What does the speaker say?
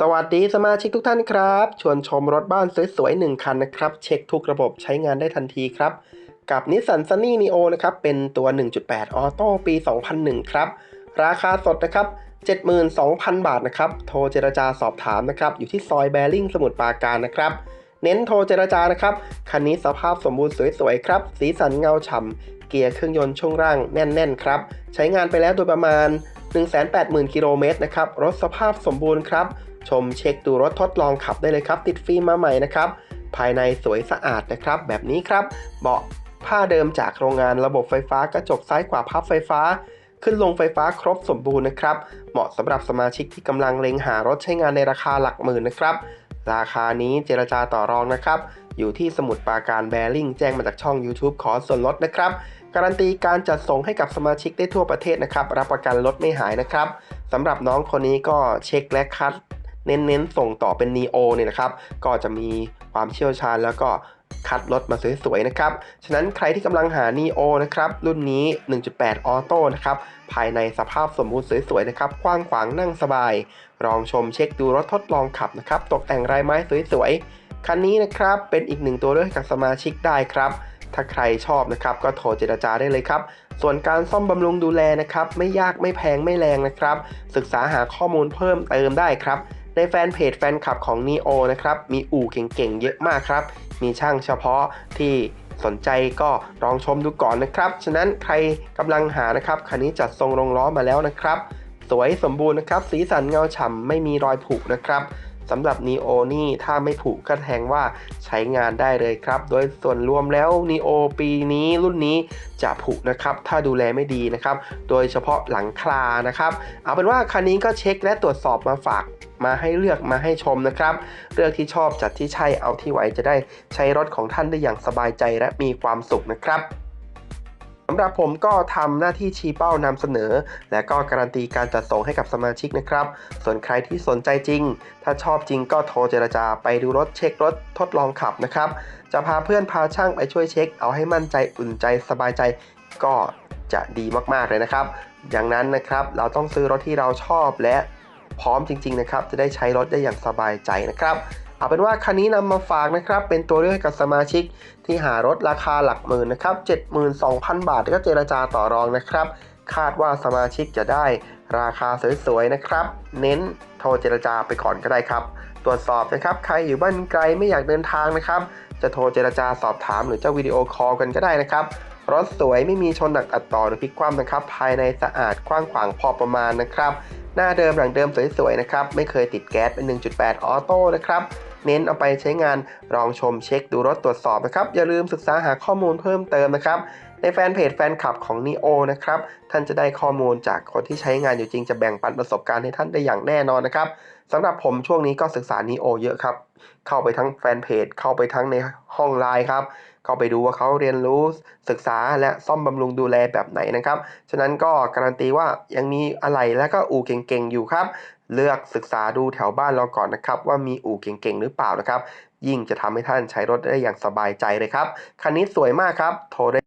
สวัสดีสมาชิกทุกท่านครับ ชวนชมรถบ้านสวยๆหนึ่งคันนะครับ เช็คทุกระบบใช้งานได้ทันทีครับ กับ Nissan Sunny Neo นะครับ เป็นตัว 1.8 ออโต้ปี 2001 ครับ ราคาสดนะครับ 72,000 บาทนะครับ โทรเจรจาสอบถามนะครับ อยู่ที่ซอยแบริ่งสมุทรปราการนะครับ เน้นโทรเจรจานะครับ คันนี้สภาพสมบูรณ์สวยๆครับ สีสันเงาฉ่ำเกียร์เครื่องยนต์ช่วงล่างแน่นๆครับ ใช้งานไปแล้วโดยประมาณ 180,000 กิโลเมตรนะครับ รถสภาพสมบูรณ์ครับ ชมเช็คดูรถทดลองขับได้เลยครับ ติดฟิล์มมาใหม่นะครับ ภายในสวยสะอาดนะครับ แบบนี้ครับ เบาะผ้าเดิมจากโรงงานระบบไฟฟ้ากระจกซ้ายขวาพับไฟฟ้า ขึ้นลงไฟฟ้าครบสมบูรณ์นะครับ เหมาะสำหรับสมาชิกที่กำลังเล็งหารถใช้งานในราคาหลักหมื่นนะครับ ราคานี้เจรจาต่อรองนะครับ อยู่ที่สมุดปราการแบริ่งแจ้งมาจากช่อง YouTube ขอส่วนลดนะครับ การันตีการจัดส่งให้กับสมาชิกได้ทั่วประเทศนะครับ รับประกันรถไม่หายนะครับสำหรับน้องคนนี้ก็เช็คและคัด เน้นๆ ส่งต่อเป็น Neo เนี่ยนะครับ ก็จะมีความเชี่ยวชาญแล้วก็คัดรถมาสวยๆนะครับ ฉะนั้นใครที่กำลังหา Neo นะครับ รุ่นนี้ 1.8 ออโต้นะครับ ภายในสภาพสมบูรณ์สวยๆนะครับ กว้างขวางนั่งสบาย ลองชมเช็คดูรถทดลองขับนะครับ ตกแต่งลายไม้สวยๆ คันนี้นะครับ เป็นอีกหนึ่งตัวเลือกให้กับสมาชิกได้ครับ ถ้าใครชอบนะครับก็โทรเจรจาได้เลยครับ ส่วนการซ่อมบำรุงดูแลนะครับไม่ยากไม่แพงไม่แรงนะครับ ศึกษาหาข้อมูลเพิ่มเติมได้ครับ ในแฟนเพจแฟนคลับของ Neo นะครับมีอู่เก่งๆเยอะมากครับ มีช่างเฉพาะที่สนใจก็ลองชมดูก่อนนะครับ ฉะนั้นใครกำลังหานะครับคันนี้จัดทรงลงล้อมาแล้วนะครับ สวยสมบูรณ์นะครับ สีสันเงาฉ่ำไม่มีรอยผุนะครับ สำหรับ Neo นี่ถ้าไม่ผุก็แทงว่าใช้งานได้เลยครับ โดยส่วนรวมแล้ว Neo ปีนี้รุ่นนี้จะผุนะครับ ถ้าดูแลไม่ดีนะครับ โดยเฉพาะหลังคลานะครับ เอาเป็นว่าคันนี้ก็เช็คและตรวจสอบมาฝากมาให้เลือกมาให้ชมนะครับ เลือกที่ชอบจัดที่ใช่เอาที่ไหวจะได้ใช้รถของท่านได้อย่างสบายใจและมีความสุขนะครับ สำหรับผมก็ทำหน้าที่ชี้เป้านำเสนอ และก็การันตีการจัดส่งให้กับสมาชิกนะครับ ส่วนใครที่สนใจจริง ถ้าชอบจริงก็โทรเจรจาไปดูรถเช็ครถทดลองขับนะครับ จะพาเพื่อนพาช่างไปช่วยเช็ค เอาให้มั่นใจอุ่นใจสบายใจก็จะดีมากๆเลยนะครับ อย่างนั้นนะครับเราต้องซื้อรถที่เราชอบและพร้อมจริง ๆ นะครับ จะได้ใช้รถได้อย่างสบายใจนะครับ เอาเป็นว่าคันนี้นำมาฝากนะครับ เป็นตัวเลือกให้กับสมาชิกที่หารถราคาหลักหมื่นนะครับ72,000 บาทก็เจรจาต่อรองนะครับ คาดว่าสมาชิกจะได้ราคาสวยๆนะครับ เน้นโทรเจรจาไปก่อนก็ได้ครับ ตรวจสอบนะครับใครอยู่บ้านไกลไม่อยากเดินทางนะครับ จะโทรเจรจาสอบถามหรือจะวิดีโอคอลกันก็ได้นะครับรถสวยไม่มีชนหนักอัดต่อหรือพลิกคว่ำนะครับ ภายในสะอาดกว้างขวางพอประมาณนะครับ หน้าเดิมหลังเดิมสวยๆนะครับ ไม่เคยติดแก๊สเป็น 1.8 ออโต้นะครับ เน้นเอาไปใช้งานลองชมเช็คดูรถตรวจสอบนะครับ อย่าลืมศึกษาหาข้อมูลเพิ่มเติมนะครับ ในแฟนเพจแฟนคลับของ Neo นะครับ ท่านจะได้ข้อมูลจากคนที่ใช้งานอยู่จริงจะแบ่งปันประสบการณ์ให้ท่านได้อย่างแน่นอนนะครับสำหรับผมช่วงนี้ก็ศึกษา Neo เยอะครับ เข้าไปทั้งแฟนเพจ เข้าไปทั้งในห้องไลน์ครับ เข้าไปดูว่าเขาเรียนรู้ศึกษาและซ่อมบำรุงดูแลแบบไหนนะครับ ฉะนั้นก็การันตีว่ายังมีอะไรและก็อู่เก่งๆอยู่ครับเลือกศึกษาดูแถวบ้านเราก่อนนะครับ ว่ามีอู่เก่งๆ หรือเปล่านะครับ ยิ่งจะทำให้ท่านใช้รถได้อย่างสบายใจเลยครับ คันนี้สวยมากครับ โทรได้